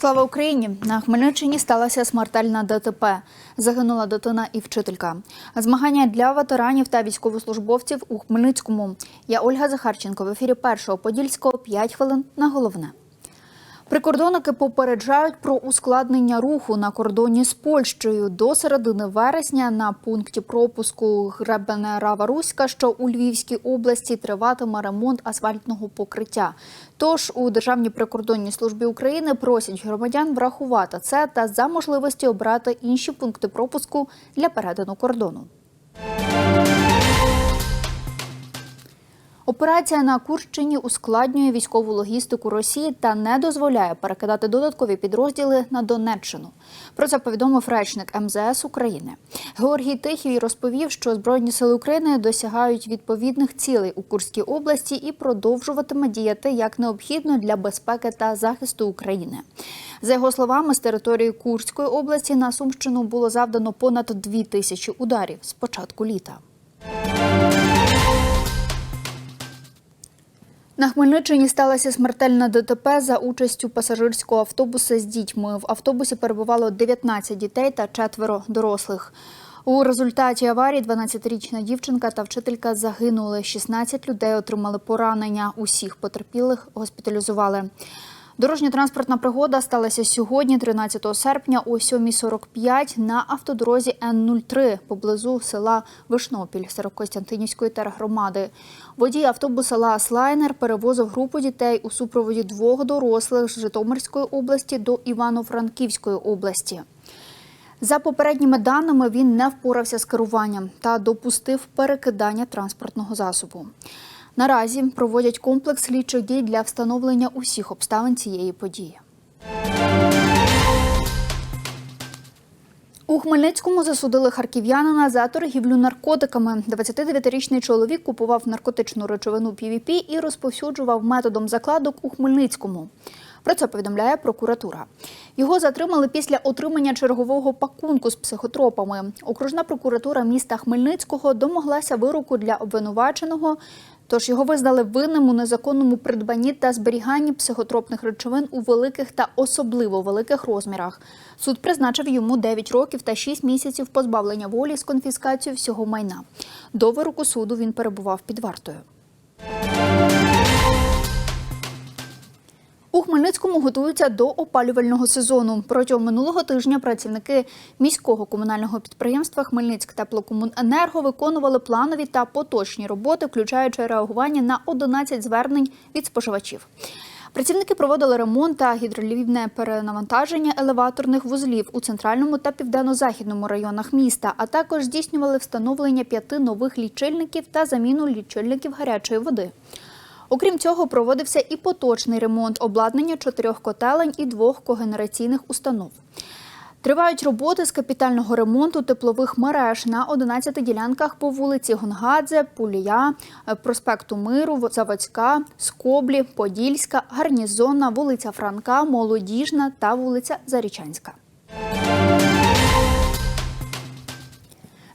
Слава Україні! На Хмельниччині сталася смертельна ДТП. Загинула дитина і вчителька. Змагання для ветеранів та військовослужбовців у Хмельницькому. Я Ольга Захарченко в ефірі першого подільського 5 хвилин на головне. Прикордонники попереджають про ускладнення руху на кордоні з Польщею до середини вересня на пункті пропуску Гребене Рава Руська, що у Львівській області триватиме ремонт асфальтного покриття. Тож у Державній прикордонній службі України просять громадян врахувати це та за можливості обрати інші пункти пропуску для перетину кордону. Операція на Курщині ускладнює військову логістику Росії та не дозволяє перекидати додаткові підрозділи на Донеччину. Про це повідомив речник МЗС України. Георгій Тихій розповів, що Збройні сили України досягають відповідних цілей у Курській області і продовжуватиме діяти як необхідно для безпеки та захисту України. За його словами, з території Курської області на Сумщину було завдано понад дві тисячі ударів з початку літа. На Хмельниччині сталася смертельна ДТП за участю пасажирського автобуса з дітьми. В автобусі перебувало 19 дітей та четверо дорослих. У результаті аварії 12-річна дівчинка та вчителька загинули. 16 людей отримали поранення. Усіх потерпілих госпіталізували. Дорожньо-транспортна пригода сталася сьогодні, 13 серпня, о 7.45 на автодорозі Н-03 поблизу села Вишнопіль Старокостянтинівської тергромади. Водій автобуса Лас Лайнер перевозив групу дітей у супроводі двох дорослих з Житомирської області до Івано-Франківської області. За попередніми даними, він не впорався з керуванням та допустив перекидання транспортного засобу. Наразі проводять комплекс слідчих дій для встановлення усіх обставин цієї події. У Хмельницькому засудили харків'янина за торгівлю наркотиками. 29-річний чоловік купував наркотичну речовину PVP і розповсюджував методом закладок у Хмельницькому. Про це повідомляє прокуратура. Його затримали після отримання чергового пакунку з психотропами. Окружна прокуратура міста Хмельницького домоглася вироку для обвинуваченого. Тож його визнали винним у незаконному придбанні та зберіганні психотропних речовин у великих та особливо великих розмірах. Суд призначив йому 9 років та 6 місяців позбавлення волі з конфіскацією всього майна. До вироку суду він перебував під вартою. Хмельницькому готуються до опалювального сезону. Протягом минулого тижня працівники міського комунального підприємства Хмельницьк теплокомуненерго виконували планові та поточні роботи, включаючи реагування на 11 звернень від споживачів. Працівники проводили ремонт та гідролівне перенавантаження елеваторних вузлів у центральному та південно-західному районах міста, а також здійснювали встановлення п'яти нових лічильників та заміну лічильників гарячої води. Окрім цього, проводився і поточний ремонт обладнання чотирьох котелень і двох когенераційних установ. Тривають роботи з капітального ремонту теплових мереж на 11 ділянках по вулиці Гонгадзе, Пулія, проспекту Миру, Заводська, Скоблі, Подільська, Гарнізонна, вулиця Франка, Молодіжна та вулиця Зарічанська.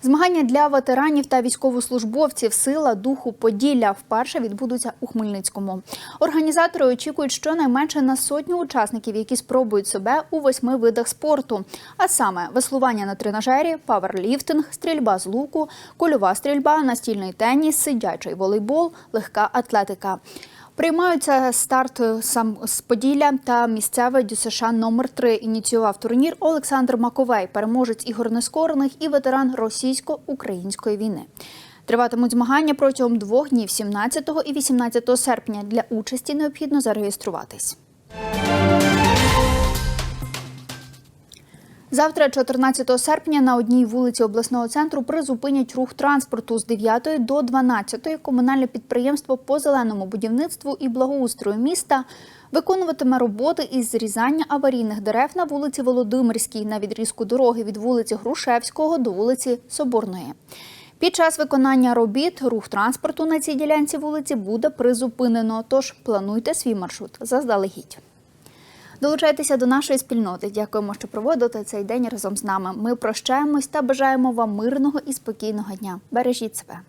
Змагання для ветеранів та військовослужбовців Сила духу Поділля вперше відбудуться у Хмельницькому. Організатори очікують щонайменше на сотню учасників, які спробують себе у восьми видах спорту. А саме веслування на тренажері, паверліфтинг, стрільба з луку, кульова стрільба, настільний теніс, сидячий волейбол, легка атлетика. Приймаються старт сам з Поділля та місцеве ДЮСШ номер 3 Ініціював турнір Олександр Маковей, переможець ігор нескорених і ветеран російсько-української війни. Триватимуть змагання протягом двох днів 17 і 18 серпня. Для участі необхідно зареєструватись. Завтра, 14 серпня, на одній вулиці обласного центру призупинять рух транспорту з 9 до 12. Комунальне підприємство по зеленому будівництву і благоустрою міста виконуватиме роботи із зрізання аварійних дерев на вулиці Володимирській на відрізку дороги від вулиці Грушевського до вулиці Соборної. Під час виконання робіт рух транспорту на цій ділянці вулиці буде призупинено. Тож плануйте свій маршрут заздалегідь. Долучайтеся до нашої спільноти. Дякуємо, що проводите цей день разом з нами. Ми прощаємось та бажаємо вам мирного і спокійного дня. Бережіть себе.